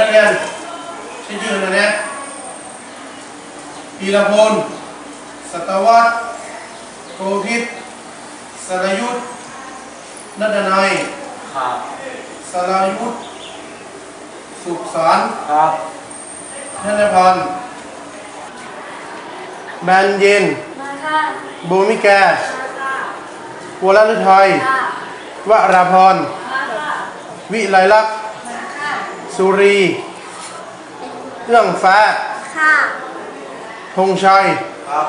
นักเรียนชื่อยืนนะเนี่ยปีละพลสัตวัตโกพิษสรยุทธนัดนัยครับสรยุทธสุขสารครับนันพันธ์แบนเย็นมาค่ะบูมิแกมาค่ะวรฤทัยค่ะวราพรมาค่ะวิไลลักษณ์มาค่ะ สุรี เอื้องฟ้า ค่ะธงชัย ครับ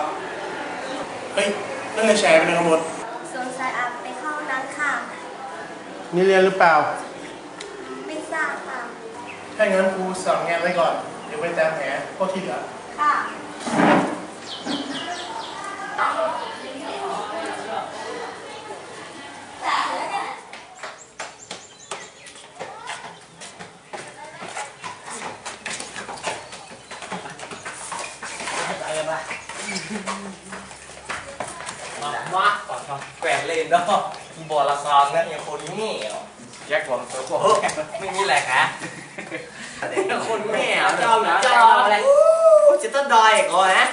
เฮ้ยนั่นเลยแชร์ไปเลยครับหมดสงสัยอาจไปเข้าห้องน้ำค่ะ นี่เรียนหรือเปล่า ไม่ทราบค่ะ ถ้างั้นครูสั่งงานไว้ก่อน เดี๋ยวไปตามแผลพวกที่เหลือ ค่ะ ไปกันไปมามาก่อนครับแกว่ง เล่นเนาะบอลละครนะอย่างคนนี้เหรอแจ็คผมตัวโอ้ไม่มีแหละคะอย่างคนแม่เจ้าเจ้าอะไรจะต้นดอยก่อนนะ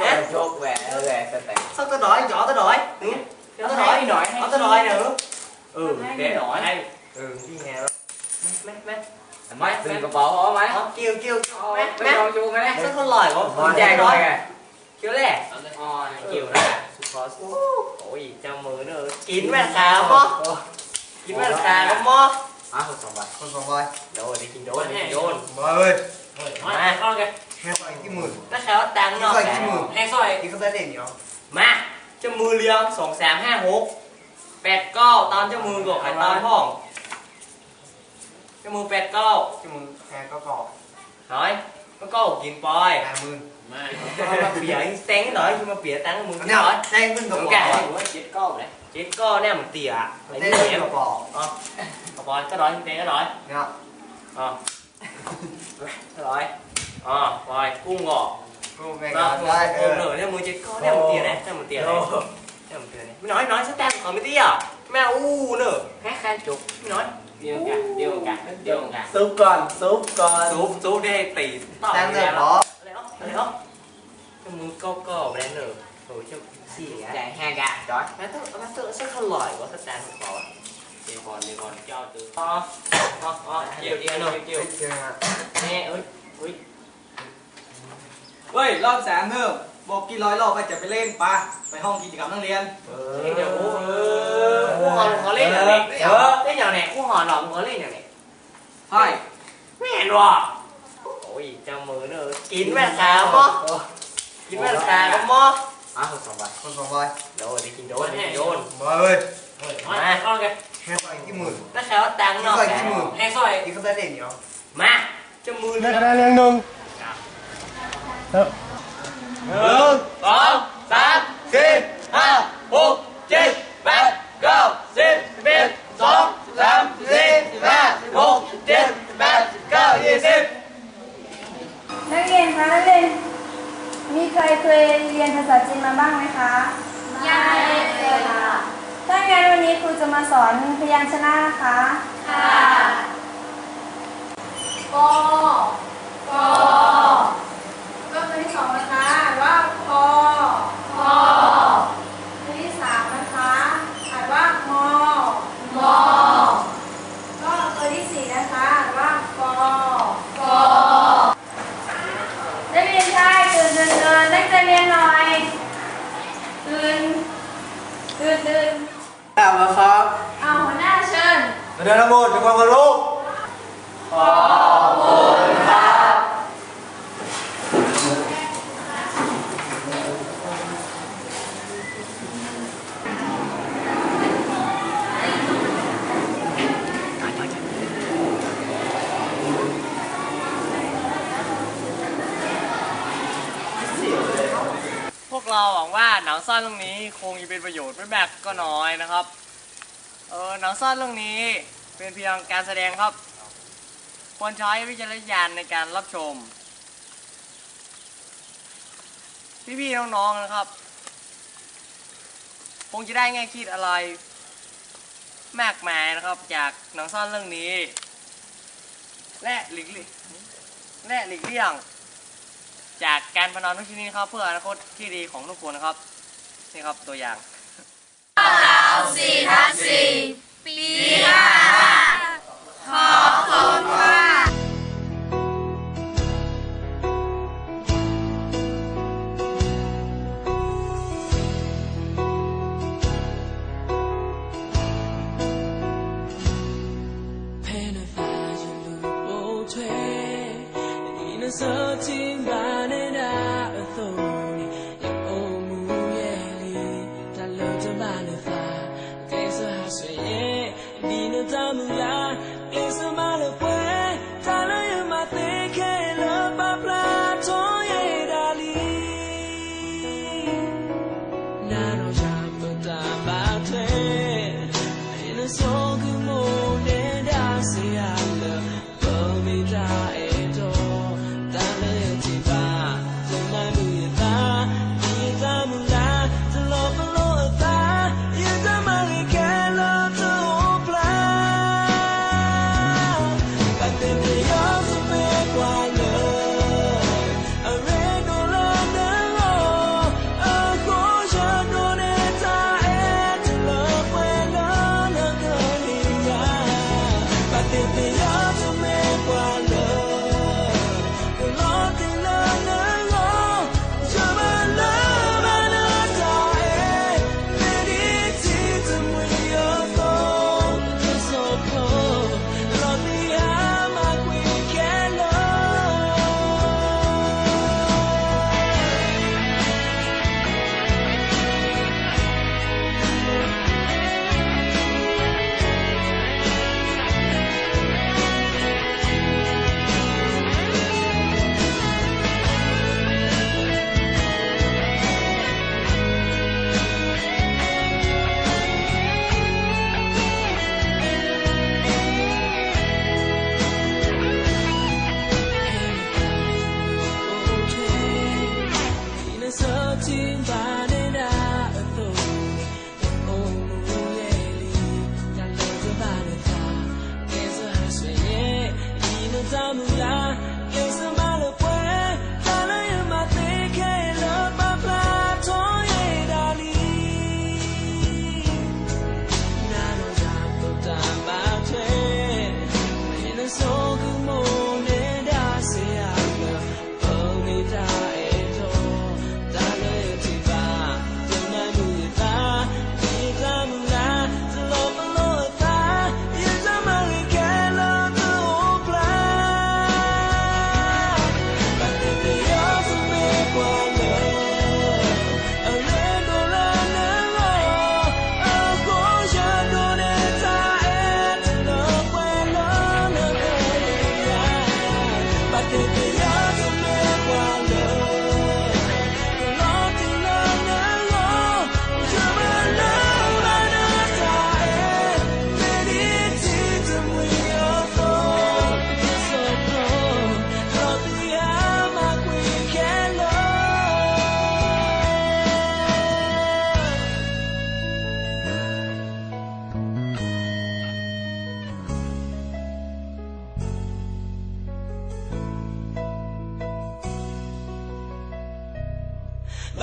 Rồi chốt về về sẽ tặng sao tao đòi rõ tao đòi ừ tao đòi đòi Ờ, tao đòi nữa ừ Hay để đòi. hay ừ đi nghe đó mét mét mét Mấy đừng có bỏ hả mấy Ờ, kêu kêu mét Mấy mét con chu mấy sao con lời của Con trai trai nói coi kìa kêu lẹ Ờ kêu đó ôi chào mừng nữa kín mét khá mó kín mét khá có mó À không xong vậy คนสองใบ rồi đi kín đốn đi kín đốn มาเลย mà con kìa แค่ใบที่หมื่น nó khéo tăng nó Rồi, kìa. cái mừng. hay rồi นี่ก็ได้เด่นเดียวมาเจ้ามือเลี้ยงสองสามห้าหกแปดเก้าตามเจ้ามือก่อนไอ้ตามห้องเจ้ามือแปดเก้าที่มึงแค่ก็ก่อ nói nó có một kiện bòi แปดหมื่น mà bịa anh sáng cái đợi nhưng mà bịa tăng mừng เนี่ย nói แจ้งขึ้นกับ đúng ก่อ cả chết co đấy chết co nè một tỉa lấy แจ้ như งขึ้น em กับก่อ ờ có bòi cái đói như thế cái đói เนี่ย ờ cái đói ờ bòi cung ngọ กูแบ่ง đó งานได้เอ cung อ nửa nè mười chết co nè một tỉa này nè một tỉa này nè một tỉa này mới nói nói sao tăng còn mấy tỉa mẹ u nữa hát khan chục mới nói Điêu cả, điêu cả, điêu cả Súp còn, súp còn số số đây tỷ tỏ Đang ra được đó đó lấy đó lấy đó cho มึงก็ก็แบรนด์เนอร์โอ้ยจะเสีย Chạy hai gà Trời แล้วต้องแล้วต้องสักเท่าไหร่วะสแตนด์ขอ Đi còn, đi còn cho từ อ๋ออ๋ออ๋อเกี่ยวเกี่ยวเนอะเกี่ยวเจอฮะแม่เอ้ยอุ้ยเฮ้ยรอบสามเนอะบอกกี่ร้อยรอบไปจะไปเล่นปะไปห้องกิจกรรมนักเรียนเดี๋ยวกูเออกูหอนขอเล่นอย่างนี้เล่นอย่างนี้กูหอนหรอมึงขอเล่นอย่างนี้ใช่ไม่เห็นว่ะ โอ้ยเจ้ามือเนอะกินแม่ขาบ่กินแม่ขาก็บ่ À không xong vậy คนสองใบโดนไปกินโดนไปกินโดนมาเลยมาเข้ากันแค่ใบที่หมื่นนักข่าวตังค์เนาะใส่ที่ คะแนนเรียงหนึ่งแล้วหนึ่งสองสามสี่ห้าหกเจ็ดแปดเก้าสิบสิบเอ็ดสองสามสี่ห้าหกเจ็ดแปดเก้ายี่สิบนักเรียนคะนักเรียนมีใครเคยเรียนภาษาจีนมาบ้างไหมคะยังไม่เคยค่ะ ถ้างั้นวันนี้ครูจะมาสอนพยัญชนะนะคะ ค่ะกกก็คือที่สองนะคะว่าพอพอคือที่สามนะคะอ่านว่ามอมอก็ตัวที่สี่นะคะอ่านว่ากก นักเรียนชายตื่นตื่นตื่นตั้งใจเรียนหน่อยตื่น ตื่นตื่นเอาละครับ เอาหัวหน้าเชิญเดินทั้งหมดด้วยความเคารพพว นังสั้นเรื่องนี้คงจะเป็นประโยชน์ไม่แบกก็น้อยนะครับ เออหนังสั้นเรื่องนี้เป็นเพียงการแสดงครับควรใช้วิจารณญาณในการรับชม พี่ๆน้องๆนะครับ คงจะได้ง่ายคิดอะไร มากมายนะครับจากหนังสั้นเรื่องนี้ และหลีกเลี่ยงและหลีกเลี่ยงจากการพนันทุกชนิดครับ เพื่ออนาคตที่ดีของทุกคนนะครับ นี่ครับตัวอย่างเราสี่ทับสี่ปีห้า alive.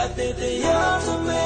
I think the young.